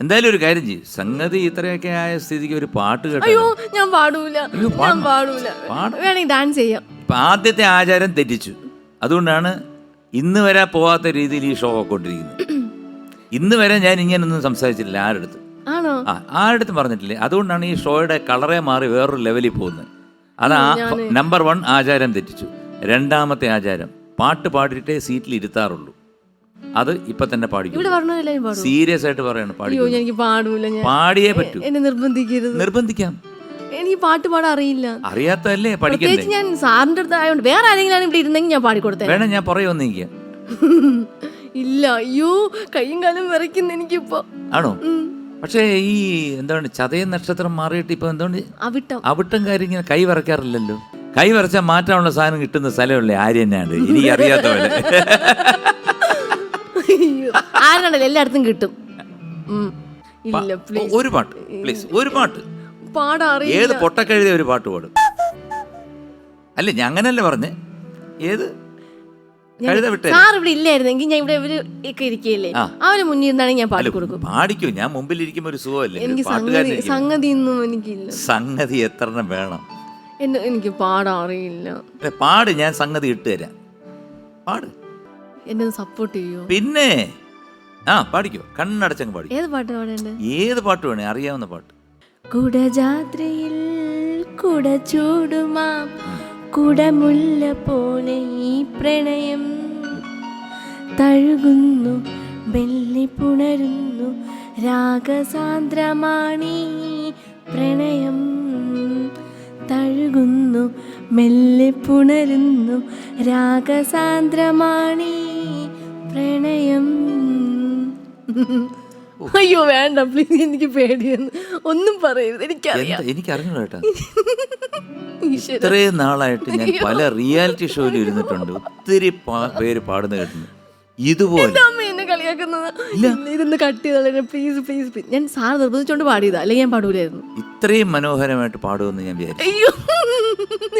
എന്തായാലും ഒരു കാര്യം ചെയ്യും. സംഗതി ഇത്രയൊക്കെ ആയ സ്ഥിതിക്ക് ഒരു പാട്ട് കേട്ടോ. അയ്യോ ഞാൻ പാടൂല. അയ്യോ, ഞാൻ പാടണം. പാടൂല. പാടണം. വേണമെങ്കിൽ ഡാൻസ് ചെയ്യാം. ഇപ്പം ആദ്യത്തെ ആചാരം തെറ്റിച്ചു. അതുകൊണ്ടാണ് ഇന്ന് വരെ പോവാത്ത രീതിയിൽ ഈ ഷോ കൊണ്ടിരിക്കുന്നത്. ഇന്ന് വരെ ഞാൻ ഇങ്ങനൊന്നും സംസാരിച്ചിട്ടില്ല ആരുടെ ആണോ? ആ ആരുടെ പറഞ്ഞിട്ടില്ലേ. അതുകൊണ്ടാണ് ഈ ഷോയുടെ കളറേ മാറി വേറൊരു ലെവലിൽ പോകുന്നത്. അത് ആ നമ്പർ വൺ ആചാരം തെറ്റിച്ചു. രണ്ടാമത്തെ ആചാരം പാട്ട് പാടിയിട്ടേ സീറ്റിൽ ഇരുത്താറുള്ളൂ. അത് ഇപ്പൊ തന്നെ പാടിക്കും സീരിയസ് ആയിട്ട് പറയാണ് എനിക്ക് പാടൂല പാടിയേ പറ്റൂ. എന്നെ നിർബന്ധിക്കരുത്. നിർബന്ധിക്കാം. എനിക്ക് പാട്ട് പാടാൻ അറിയില്ല. അറിയാത്തല്ലേ പഠിക്കണ്ടേ? ഞാൻ സാറിന്റെ അടുത്ത് ആയതുകൊണ്ട് വേറെ ആരെങ്കിലും ഇവിടെ ഇരുന്നെങ്കിൽ ഞാൻ പാടിക്കൊടുത്തേ വേണം ഞാൻ പുറകെ എനിക്ക് ഇല്ല അയ്യോ കയ്യും കാലും വിറയ്ക്കുന്നു എനിക്കിപ്പോ. ആണോ? പക്ഷേ ഈ എന്താണ് ചതയ നക്ഷത്രം മാറിയിട്ട് ഇപ്പൊ എന്താണ് അവിട്ടം. അവിട്ടം കാര്യം ഇങ്ങനെ കൈ വിറയ്ക്കാറില്ലല്ലോ. കൈ വിറച്ചാൽ മാറ്റാനുള്ള സാധനം കിട്ടുന്ന സ്ഥലമല്ലേ ആര്യനാണ് എനിക്ക് അറിയാത്തവരെ പോലെ. ആരാണല്ലോ എല്ലായിടത്തും കിട്ടും. ഇല്ല പ്ലീസ് ഒരു പാട്ട് പ്ലീസ് ഒരു പാട്ട്. പാടാൻ ഏത് പൊട്ടക്കെഴുതിയ ഒരു പാട്ട് പാടും. അല്ല ഞാൻ അങ്ങനല്ലേ പറഞ്ഞേ. ഏത്? കഴുത വിട്ടേ. സാർ ഇവിടെ ഇല്ലായിരുന്നെങ്കിൽ ഞാൻ ഇവിടെ ഇവർ ഒക്കെ ഇരിക്കുകയല്ലേ? ആ. അവർ മുന്നിൽ നിന്നാണെങ്കിൽ ഞാൻ പാടി കൊടുക്കും. പാടിക്കോ? ഞാൻ മുമ്പിൽ ഇരിക്കുമ്പോ ഒരു സുഖമല്ലേ? എനിക്ക് സംഗതി സംഗതി ഒന്നും എനിക്കില്ല. സംഗതി എത്ര എണ്ണം വേണം? എന്നെ എനിക്ക് പാടാൻ അറിയില്ല. പാട് ഞാൻ സംഗതി ഇട്ട് തരാം. പാട്. എന്നെ സപ്പോർട്ട് ചെയ്യോ? പിന്നെ? ആ പാടിക്കോ. കണ്ണടച്ചങ്ങ് പാടി ഏത് പാട്ട് പാടേണ്ടത് ഏത് പാട്ട് വേണേ അറിയാവുന്ന പാട്ട്. കുടജാത്രയിൽ കുട ചൂടുമാ കുടമുല്ല പോലെ ഈ പ്രണയം. തഴുകുന്നു വെള്ളി പുണരുന്നു രാഗസാന്ദ്രമാണി പ്രണയം. തഴുകുന്നു മെല്ലെ പുണരുന്നു രാഗസാന്ദ്രമാണി പ്രണയം. അയ്യോ വേണ്ട പ്ലീസ് എനിക്ക് പേടിയെന്ന് ഒന്നും പറയരുത് എനിക്കറിയാം. എനിക്കറിഞ്ഞോ കേട്ടാ ഇത്രയും നാളായിട്ട് ഞാൻ പല റിയാലിറ്റി ഷോയിലും ഇരുന്നിട്ടുണ്ട്. ഒത്തിരി പേര് പാടുന്ന കേട്ടിട്ടുണ്ട്. ഇതുപോലെ. ഇതൊന്ന് കട്ട് ചെയ്തോളെ പ്ലീസ് പ്ലീസ് ഞാൻ സാർ നിർബന്ധിച്ചോണ്ട് പാടിയതാ. അല്ലെങ്കിൽ ഞാൻ പാടൂലായിരുന്നു. ഇത്രയും മനോഹരമായിട്ട് പാടുമെന്ന് ഞാൻ അയ്യോ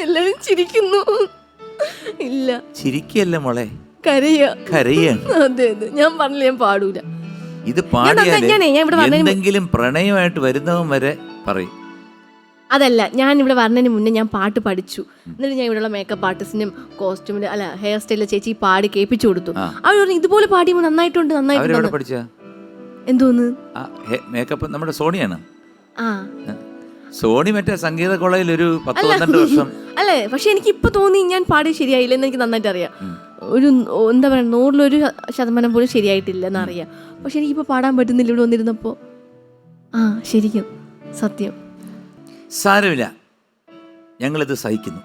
എല്ലാവരും ചിരിക്കുന്നു. ഇല്ല. ചിരിക്കല്ല മോളെ? കരയ. കരയാണ്. അതെ അതെ. ഞാൻ പറഞ്ഞില്ല ഞാൻ പാടൂല. ഇത് പാടിയാൽ എന്തെങ്കിലും പ്രണയമായിട്ട് വരുന്നവൻ വരെ പറയും. അതല്ല ഞാൻ ഇവിടെ വരുന്നതിന് മുന്നേ ഞാൻ പാട്ട് പഠിച്ചു. എന്നിട്ട് ഞാൻ ഇവിടെയുള്ള മേക്കപ്പ് ആർട്ടിസ്റ്റിനും കോസ്റ്റ്യൂമിനും അല്ല ഹെയർ സ്റ്റൈലിലെ ചേച്ചി പാടി കേൾപ്പിച്ചു കൊടുത്തു. അവർ പറഞ്ഞു ഇതുപോലെ പാടിയുമ്പോൾ നന്നായിട്ടുണ്ട് നന്നായിട്ട് നന്നായിട്ടുണ്ട് എന്തോന്ന്? മേക്കപ്പ് നമ്മുടെ സോണിയാണ്. ആ. സോണി മറ്റേ സംഗീത കോളേജിൽ ഒരു പത്ത് പന്ത്രണ്ട് വർഷം. അല്ലേ പക്ഷെ എനിക്ക് ഇപ്പൊ തോന്നി ഞാൻ പാടി ശരിയായില്ലെന്ന് എനിക്ക് നന്നായിട്ട് അറിയാം ഒരു എന്താ പറയുക നൂറിലൊരു ശതമാനം പോലും ശരിയായിട്ടില്ല എന്നറിയാം പക്ഷെ എനിക്കിപ്പോൾ പാടാൻ പറ്റുന്നില്ല ഇവിടെ വന്നിരുന്നപ്പോൾ ആ ശരിക്കും. സത്യം. സാരമില്ല. ഞങ്ങളിത് സഹിക്കുന്നു.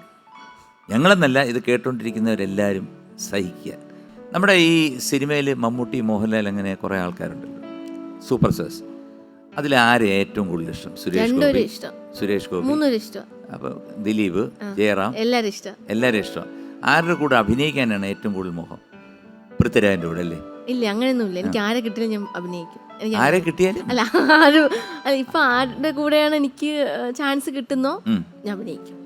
ഞങ്ങളെന്നല്ല ഇത് കേട്ടുകൊണ്ടിരിക്കുന്നവരെല്ലാവരും സഹിക്കുക. നമ്മുടെ ഈ സിനിമയിൽ മമ്മൂട്ടി മോഹൻലാൽ അങ്ങനെ കുറേ ആൾക്കാരുണ്ട്. Super stars. അതിൽ ആരെ ഏറ്റവും കൂടുതൽ ഇഷ്ടം? സുരേഷ് ഗോപി? സുരേഷ് ഗോപി. അപ്പൊ ദിലീപ് ജയറാം. എല്ലാരും ഇഷ്ടം. എല്ലാവരും ഇഷ്ടം. ആരുടെ കൂടെ അഭിനയിക്കാനാണ് ഏറ്റവും കൂടുതൽ മോഹം? പൃഥ്വിരാജന്റെ കൂടെ അല്ലേ? ഇല്ല അങ്ങനെയൊന്നുമില്ല. എനിക്ക് ആരെ കിട്ടിയാലും ഞാൻ അഭിനയിക്കും. എനിക്ക് ആരെ കിട്ടിയാലും? അല്ല ആരും അല്ല ഇപ്പൊ ആരുടെ കൂടെയാണ് എനിക്ക് ചാൻസ് കിട്ടുന്നോ? ഞാൻ അഭിനയിക്കും.